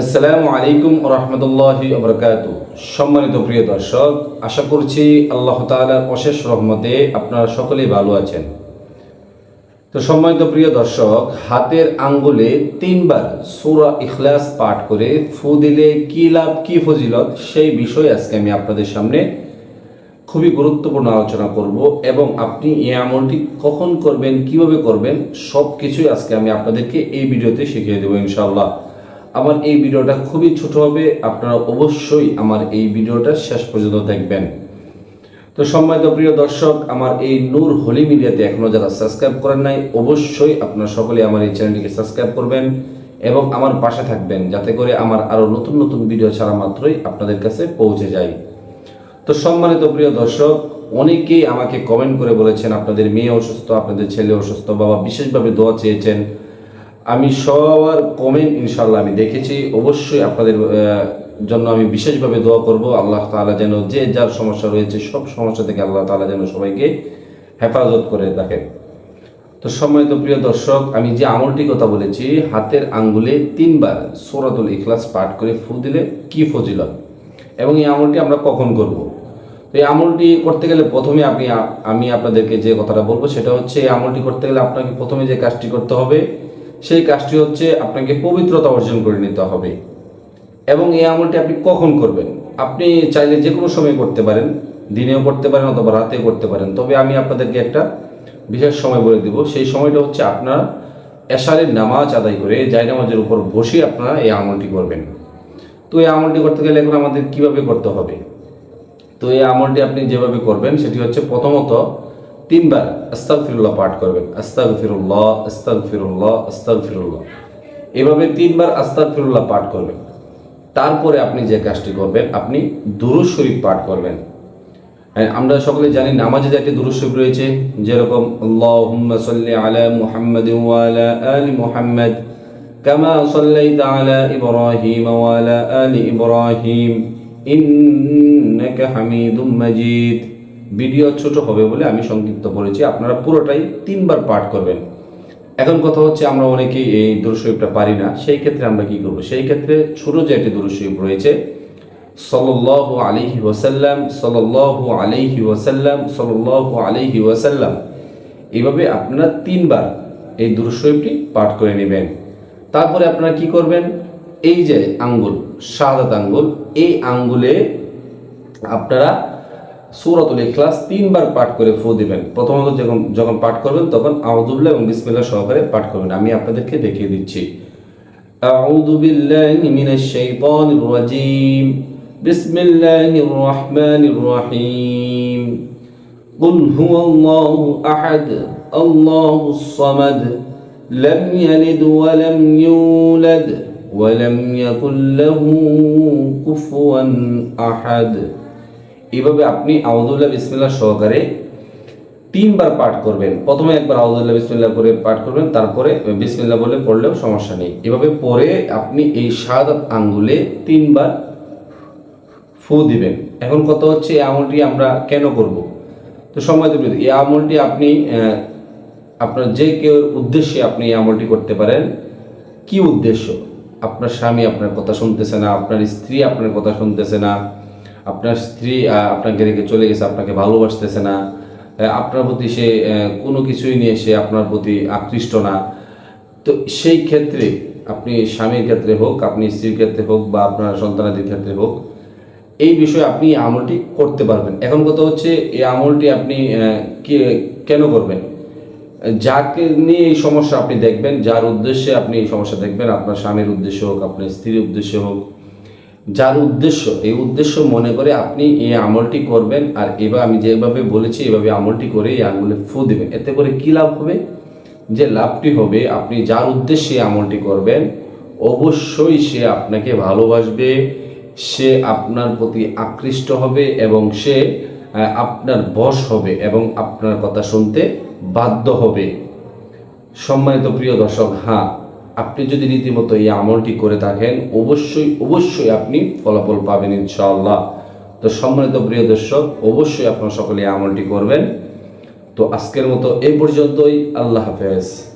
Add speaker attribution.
Speaker 1: আসসালামু আলাইকুম রহমতুল্লাহি আবরকাত সম্মানিত প্রিয় দর্শক, আশা করছি আল্লাহ তাআলার অশেষ রহমতে আপনারা সকলেই ভালো আছেন। তো সম্মানিত প্রিয় দর্শক, হাতের আঙ্গুলে তিনবার সূরা ইখলাস পাঠ করে ফু দিলে কি লাভ, কি ফজিলত, সেই বিষয়ে আজকে আমি আপনাদের সামনে খুবই গুরুত্বপূর্ণ আলোচনা করব এবং আপনি এই আমলটি কখন করবেন, কীভাবে করবেন সব কিছুই আজকে আমি আপনাদেরকে এই ভিডিওতে শিখিয়ে দেবো ইনশাআল্লাহ। আমার এই ভিডিওটা খুবই ছোট হবে, আপনারা অবশ্যই আমার এই ভিডিওটা শেষ পর্যন্ত দেখবেন। তো সম্মানিত প্রিয় দর্শক, আমার এই নূর হোলি মিডিয়াতে এখনও যারা সাবস্ক্রাইব করেন নাই, অবশ্যই আপনারা সকলে আমার এই চ্যানেলটিকে সাবস্ক্রাইব করবেন এবং আমার পাশে থাকবেন, যাতে করে আমার আরও নতুন নতুন ভিডিও ছাড়া মাত্রই আপনাদের কাছে পৌঁছে যায় তো সম্মানিত প্রিয় দর্শক, অনেকেই আমাকে কমেন্ট করে বলেছেন, আপনাদের মেয়ে অসুস্থ, আপনাদের ছেলে অসুস্থ, বাবা বিশেষভাবে দোয়া চেয়েছেন। আমি সবার কমেন্ট ইনশাল্লাহ আমি দেখেছি। অবশ্যই আপনাদের জন্য আমি বিশেষভাবে দোয়া করব। আল্লাহ তাআলা যেন যে যার সমস্যা রয়েছে, সব সমস্যা থেকে আল্লাহ তালা যেন সবাইকে হেফাজত করে রাখেন। তো সময় তো প্রিয় দর্শক, আমি যে আমলটি কথা বলেছি, হাতের আঙ্গুলে তিনবার সূরাতুল ইখলাস পাঠ করে ফু দিলে কি ফজিলত? এবং এই আমলটি আমরা কখন করব? তো এই আমলটি করতে গেলে প্রথমে আপনি, আমি আপনাদেরকে যে কথাটা বলব, সেটা হচ্ছে এই আমলটি করতে গেলে আপনাকে প্রথমে যে কাজটি করতে হবে সেই কাজটি হচ্ছে আপনাকে পবিত্রতা অর্জন করে নিতে হবে। এবং এই আমলটি আপনি কখন করবেন? আপনি চাইলে যে কোনো সময় করতে পারেন, দিনেও করতে পারেন অথবা রাতেও করতে পারেন। তবে আমি আপনাদেরকে একটা বিশেষ সময় বলে দিব। সেই সময়টা হচ্ছে আপনার এশারের নামাজ আদায় করে জায় নামাজের উপর বসে আপনারা এই আমলটি করবেন। তো এই আমলটি করতে গেলে এখন আমাদের কীভাবে করতে হবে? তো এই আমলটি আপনি যেভাবে করবেন, সেটি হচ্ছে প্রথমত তিনবার আস্তাগফিরুল্লাহ পাঠ করবেন। আস্তাগফিরুল্লাহ আস্তাগফিরুল্লাহ আস্তাগফিরুল্লাহ। এভাবে তিনবার আস্তাগফিরুল্লাহ পাঠ করবেন। তারপরে আপনি যে কাজটি করবেন আপনি দুরুদ শরীফ পাঠ করবেন। হ্যাঁ, আমরা সকলে জানি নামাজে যে একটি দুরুদ শরীফ রয়েছে যেরকম আল্লাহুম্মা সাল্লি আলা মুহাম্মাদ ওয়া আলা আলি মুহাম্মাদ কামা সাল্লাইতা আলা ইব্রাহিম ওয়া আলা আলি ইব্রাহিম ইন্নাকা হামিদুম মাজিদ। ভিডিও ছোট হবে বলে আমি সংক্ষিপ্ত করেছি। আপনারা পুরোটাই তিনবার পাঠ করবেন। এখন কথা হচ্ছে, আমরা অনেকেই এই দুরুদ শরীফটা পারি না। সেই ক্ষেত্রে আমরা কি করব? সেই ক্ষেত্রে ছোট যে একটি দুরুদ শরীফ রয়েছে, সাল্লাল্লাহু আলাইহি ওয়াসাল্লাম, সাল্লাল্লাহু আলাইহি ওয়াসাল্লাম, সাল্লাল্লাহু আলাইহি ওয়াসাল্লাম। এইভাবে আপনারা তিনবার এই দুরূদ শরীফটি পাঠ করে নেবেন। তারপরে আপনারা কি করবেন? এই যে আঙ্গুল শাহাদাত আঙ্গুল, এই আঙ্গুলে আপনারা সূরাতুল ইখলাস তিনবার পাঠ করে ফু দিবেন প্রথমত যখন যখন পাঠ করবেন তখন আউযুবিল্লাহ এবং বিসমিল্লাহ সহকারে পাঠ করবেন আমি আপনাদেরকে দেখিয়ে দিচ্ছি أعوذ بالله من الشيطان الرجيم بسم الله الرحمن الرحيم قل هو الله أحد الله الصمد لم يلد ولم يولد ولم يكن له كفوا أحد এভাবে আপনি আউদুল্লাহ বিসমিল্লাহ সহকারে তিনবার পাঠ করবেন। প্রথমে একবার আউদুল্লাহ বিসমিল্লাহ করে পাঠ করবেন, তারপরে বিসমিল্লাহ বলে পড়লেও সমস্যা নেই। এভাবে পরে আপনি এই শাহাদাত আঙ্গুলে তিনবার ফু দিবেন। এখন কত হচ্ছে, এই আমলটি আমরা কেন করব? তো সময় দেবেন এই আমলটি আপনি আপনার যে কেউ উদ্দেশ্যে আপনি এই আমলটি করতে পারেন, কি উদ্দেশ্য? আপনার স্বামী আপনার কথা শুনতেছে না, আপনার স্ত্রী আপনার কথা শুনতেছে না আপনার স্ত্রী আপনাকে রেখে চলে গেছে, আপনাকে ভালোবাসতেছে না আপনার প্রতি সে কোনো কিছুই নিয়ে সে আপনার প্রতি আকৃষ্ট না। তো সেই ক্ষেত্রে আপনি স্বামীর ক্ষেত্রে হোক, আপনি স্ত্রীর ক্ষেত্রে হোক বা আপনার সন্তানাদির ক্ষেত্রে হোক, এই বিষয়ে আপনি আমলটি করতে পারবেন। এখন কথা হচ্ছে, এই আমলটি আপনি কেন করবেন? যাকে নিয়ে এই সমস্যা আপনি দেখবেন, যার উদ্দেশ্যে আপনি এই সমস্যা দেখবেন, আপনার স্বামীর উদ্দেশ্য হোক, আপনার স্ত্রীর উদ্দেশ্য হোক যার উদ্দেশ্য, এই উদ্দেশ্য মনে করে আপনি এই আমলটি করবেন আর এবার আমি যেভাবে বলেছি, এভাবে আমলটি করে এই আঙুলে ফু দেবেন। এতে করে কি লাভ হবে? যে লাভটি হবে, আপনি যার উদ্দেশ্যে আমলটি করবেন, অবশ্যই সে আপনাকে ভালোবাসবে, সে আপনার প্রতি আকৃষ্ট হবে এবং সে আপনার বশ হবে এবং আপনার কথা শুনতে বাধ্য হবে। সম্মানিত প্রিয় দর্শক হ্যাঁ আপনি যদি রীতিমতো এই আমলটি করে থাকেন, অবশ্যই অবশ্যই আপনি ফলাফল পাবেন ইনশাআল্লাহ। তো সম্মানিত প্রিয় দর্শক, অবশ্যই আপনারা সকলে আমলটি করবেন। তো আজকের মতো এই পর্যন্তই। আল্লাহ হাফেজ।